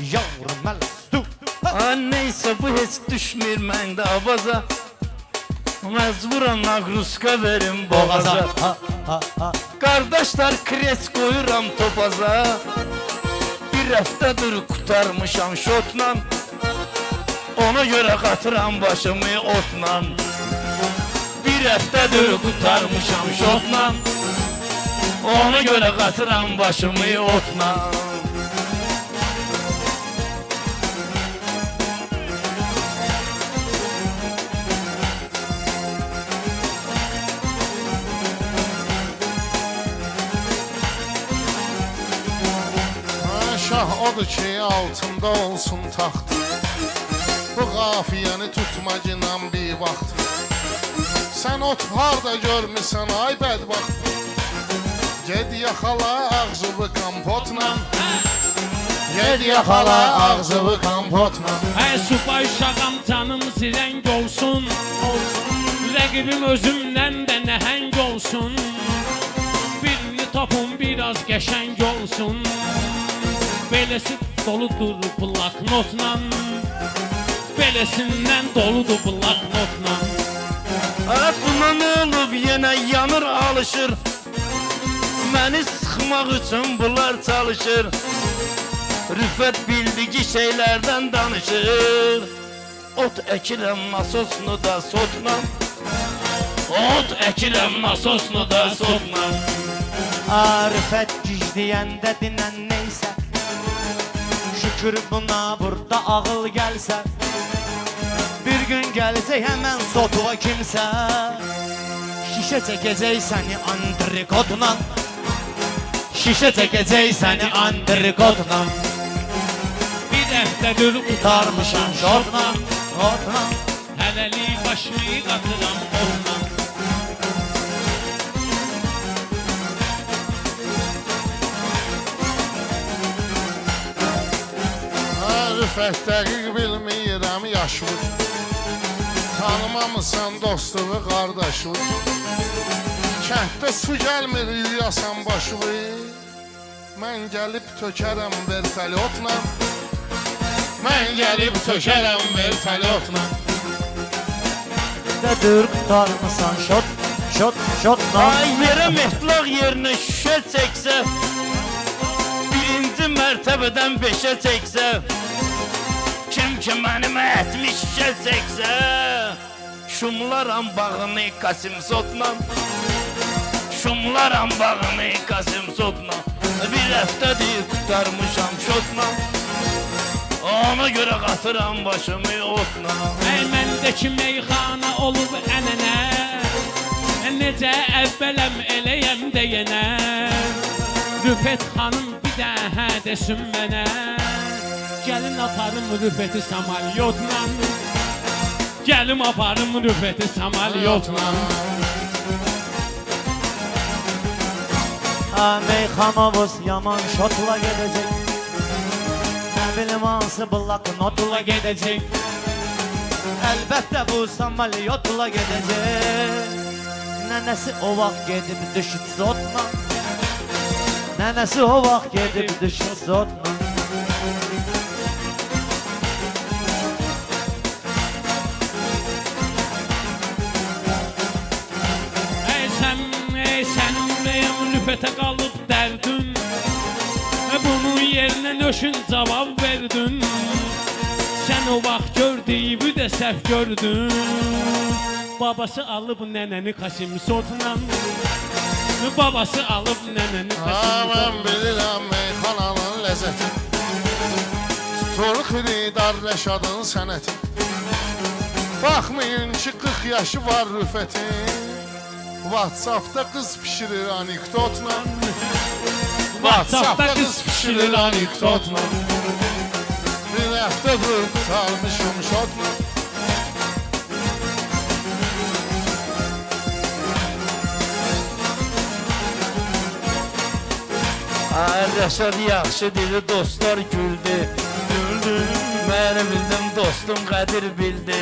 Yavrum Ha. Neyse bu heç düşmür məndə abaza. Məcburam naqruska verim boğaza. Qardaşlar kres qoyuram topaza. Bir həftədir qutarmışam şotla. Ona görə qatıram başımı otla. Bir həftədir qutarmışam şotla. Ona görə qatıram başımı otla odur ki altında olsun taxt Bu qafiyəni tutmacınan bir vaxt Sən ot harda görmüsən ay bədbaxt. Ged yaxala ağzıvı kompotla Ged yaxala ağzıvı kompotla Hey subay uşağım canım zireng olsun. Rəqibim özümdən də nəhəng olsun. Birini topun biraz qəşəng olsun Beləsi doludur bloknotla Beləsindən doludur bloknotla Ha buna ne olub yenə yanır alışır. Məni sıxmaq üçün bunlar çalışır. Rüfət bildiği şeylərdən danışır. Ot əkirəm nasosunu da sotla Ot əkirəm nasosunu da sotla Arifət gizləyəndə dinən neysə Şükür buna burada ağıl gəlsə Bir gün gələcək həmən sotuğa kimsə Şişə çəkəcək səni antrikotla. Şişə çəkəcək səni antrikotla. Bir həftədir Darmışam şortla, şortla. Hələlik başımı qatıram otla Dəqiq bilmirəm yaşlı. Tanımamısan dostumu qardaşı Kənddə su gəlmir yuyasan başımı Mən gəlib tökərəm vertolyotla Mən gəlib tökərəm vertolyotla Dədir qutarmısan şot, şot, şotla. Ay yerə metlaq yerinə şüşə çəksə Birinci mərtəbədən beşə çəksə Kim ki mənim ətmi şüşə çəksə Şumlaram bağını Kasim Sotla Şumlaram bağını Kasim Sotla Bir həftədir qutarmışam şotla Ona görə qatıram başımı otla Ey məndəki meyxana olub ənənə Necə əvvələm eləyəm deyənə Rüfət xanım bir də hə desin mənə Gəlin aparım Rüfəti samalyotla Gəlim aparım Rüfəti samalyotla Ha meyxanamız yaman şotla gedəcək Nə bilim hansı bloknotla gedəcək Əlbəttə bu samalyotla gedəcək Nənəsi o vaxt gedib düşüb zotla. Nənəsi o vaxt gedib düşüb zotla Rüfətə qalıb dərdün Bunun yerinə nöşün cavab verdin. Sən o vaxt gördüyü də səhv gördün. Babası alıb nənəni Kasim Sotla Babası alıb nənəni Ha, Kasim mən bilirəm meyxananın ləzzəti. Tutur xiridar Rəşadın sənəti. Baxmayın ki 40 yaşı var rüfətin Whatsappda qız pişirir anekdotla Whatsappda qız pişirir anekdotla Bir həftə dur qutarmışım şotla Rəşad yaxşı dedi, dostlar güldü. Güldü. Mən bildim dostum Qədir bildi.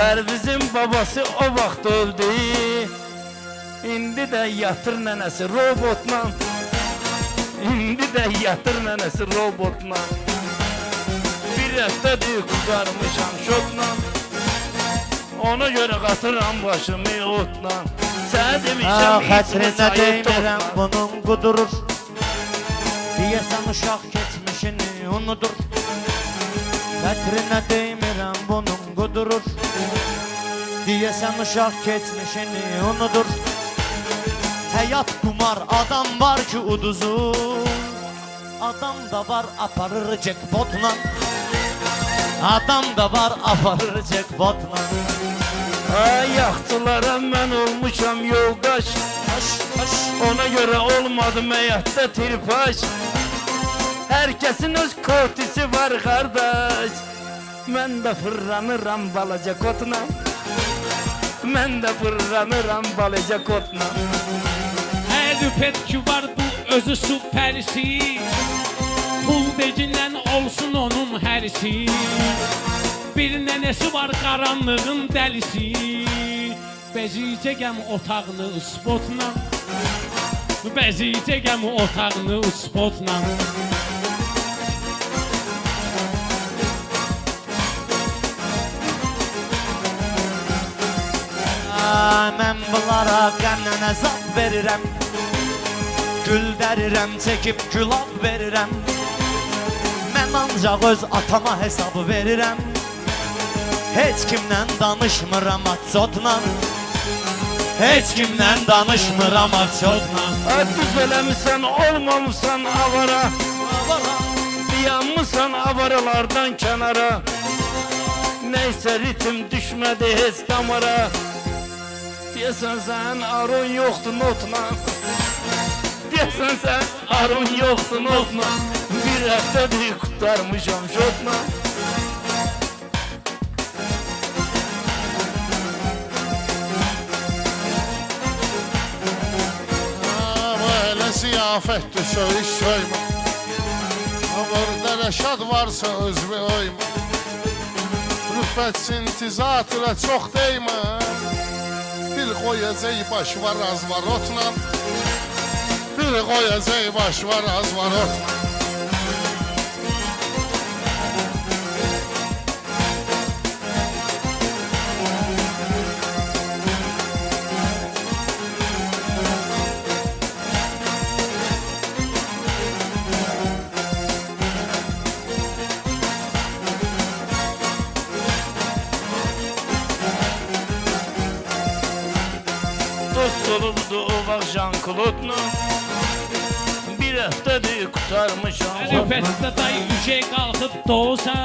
Pərvizin babası o vaxt öldü. İndi də yatır nənəsi robotla. İndi də yatır nənəsi robotla. Bir həftədir qutarmışam şotla Ona görə qatıram başımı otla. Sənə Ah, demişəm xətrinə içimi çayı deymirəm bunun qudurur. Deyəsən uşaq keçmişini unudur. Xətrinə deymirəm bunun qudurur Deyəsən uşaq keçmişini unudur. Həyat qumar adam var ki uduzur Adam da var aparır jackpotla. Adam da var aparır jackpotla. Ay yaxçılara mən olmuşam yoldaş. Ona görə olmadım həyatda tirpaş. Hər kəsin öz kotisi var qardaş Mən də fırlanıram balaca kotla Mən də fırlanıram balaca rüpet ki var bu özü su pərisi Pul decinən olsun onun hərisi Bir nənəsi var qaranlığın dəlisi Bezicəgəm otağını spotla Bezicəgəm otağını spotla Mən bunlara qəmdən əzab verirəm Gül dərirəm, çəkib gülab verirəm Mən ancaq öz atama hesab verirəm Heç kimlə danışmıram açotla Heç kimlə danışmıram açotla Ay düz eləmisən olmamısan avara? Dayanmısan avaralardan kənara Neysə ritim düşmədi heç damara Deyəsən sən arun yoxdur notla Deyəsən sən arun yoxdur notla Bir həftədir qutarmışam şotla ziyafətdir söyüş söymə Burada rəşad varsa özümü oyma. Rüffət sintizatına çox deymə Bir qoyacaq baş var az var otla. Bir qoyacaq baş var olubdu o vaxt Jean-Claude-la Bir həftədir qutarmışam Rüfətdə day üşək qalxıb doza.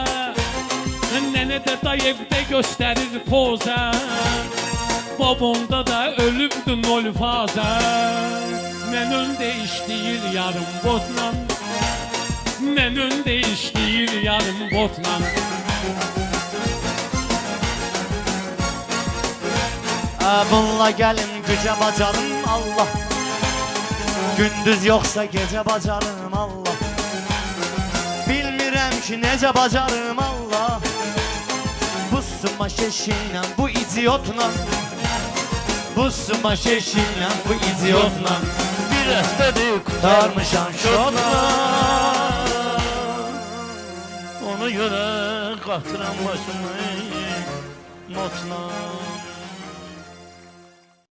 Nənə də day evdə göstərir poza. Babonda da ölübdü nol faza Mən öndə işləyir yarım botla. Mən öndə işləyir yarım botla Bununla gəlin gücə bacarım Allah. Gündüz yoxsa gecə bacarım Allah. Bilmirəm ki necə bacarım Allah. Bu suma şeşinlə, bu idiotla. Bu suma şeşinlə, bu idiotla. Bir həftədir Darmışam şotla Ona görə qatıram başımı notla